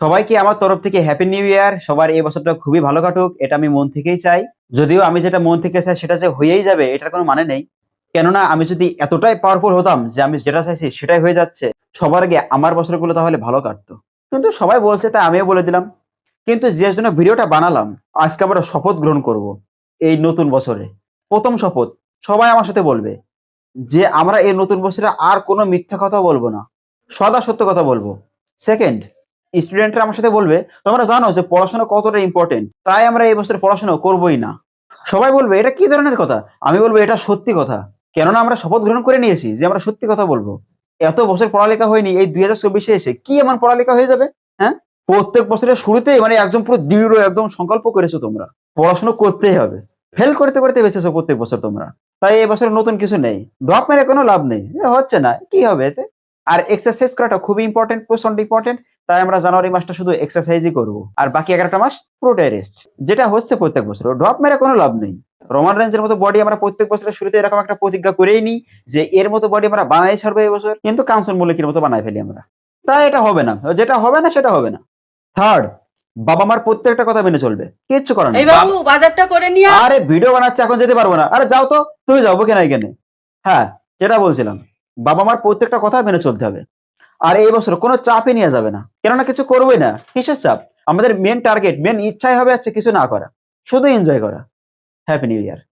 সবাইকে আমার তরফ থেকে হ্যাপি নিউ ইয়ার সবার এই বছরটা খুবই ভালো কাটুক, এটা আমি মন থেকেই চাই। যদিও আমি যেটা মন থেকে চাই সেটা যে হয়েই যাবে, এটার কোনো মানে নেই। কেননা আমি যদি এতটাই পাওয়ারফুল হতাম যে আমি যেটা চাইছি সেটাই হয়ে যাচ্ছে, সবার আগে আমার বছরগুলো তাহলে ভালো কাটতো। কিন্তু সবাই বলছে, তাই আমিও বলে দিলাম। কিন্তু যে জন্য ভিডিওটা বানালাম, আজকে আমরা শপথ গ্রহণ করব এই নতুন বছরে। প্রথম শপথ, সবাই আমার সাথে বলবে যে আমরা এই নতুন বছরে আর কোনো মিথ্যা কথা বলব না। সদা সত্য কথা বলব। সেকেন্ড স্টুডেন্টরা আমার সাথে বলবে, তোমরা জানো যে পড়াশোনা কতটা ইম্পর্টেন্ট তাই আমরা এই বছর পড়াশোনা করবোই না। সবাই বলবে, এটা কি ধরনের কথা? আমি বলব, এটা সত্যি কথা। কেননা আমরা শপথ গ্রহণ করে নিয়েছি যে আমরা সত্যি কথা বলব। এত বছর পড়ালেখা হয়নি, এই দুই হাজার চব্বিশে এসে কি এমন পড়ালেখা হয়ে যাবে হ্যাঁ? প্রত্যেক বছরের শুরুতেই মানে একদম পুরো দৃঢ়, একদম সংকল্প করেছ তোমরা, পড়াশোনা করতেই হবে। ফেল করতে করতে বেঁচেছো প্রত্যেক বছর তোমরা। তাই এই বছর নতুন কিছু নেই। ড্রপ মেরে কোনো লাভ নেই। হচ্ছে না, কি হবে এতে? আর এক্সারসাইজ করাটা খুবই ইম্পর্টেন্ট প্রচণ্ড ইম্পর্টেন্ট তাই আমরা জানুয়ারি মাসটা শুধু এক্সারসাইজই করব। আর বাকি এগারোটা মাস পুরোটাই রেস্ট যেটা হচ্ছে প্রত্যেক বছর ড্রপ মেরে কোনো লাভ নেই। রোমান রেঞ্জের মতো বডি আমরা প্রত্যেক বছরের শুরুতে এরকম একটা প্রতিজ্ঞা করেই নিই যে এর মতো বডি আমরা বানাই ছাড়বো এই বছর কিন্তু কাঞ্চন মল্লিকের মতো বানাই ফেলি আমরা। তাই এটা হবে না। যেটা হবে না সেটা হবে না। থার্ড বাবা মার প্রত্যেকটা কথা মেনে চলবে। কিচ্ছু করার নেই। বাবু বাজারটা করে নিয়ে আরে ভিডিও বানাচ্ছে এখন যেতে পারব না। আরে যাও তো তুমি যাও কেন এখানে। হ্যাঁ যেটা বলছিলাম। বাবা মার প্রত্যেকটা কথা মেনে চলতে হবে। আর এই বছর কোনো চাপই নিয়ে যাবে না। কেননা কিছু করবে না। কিসের চাপ? আমাদের মেন টার্গেট মেন ইচ্ছাই হবে হচ্ছে কিছু না করা। শুধু এনজয় করা। Happy new year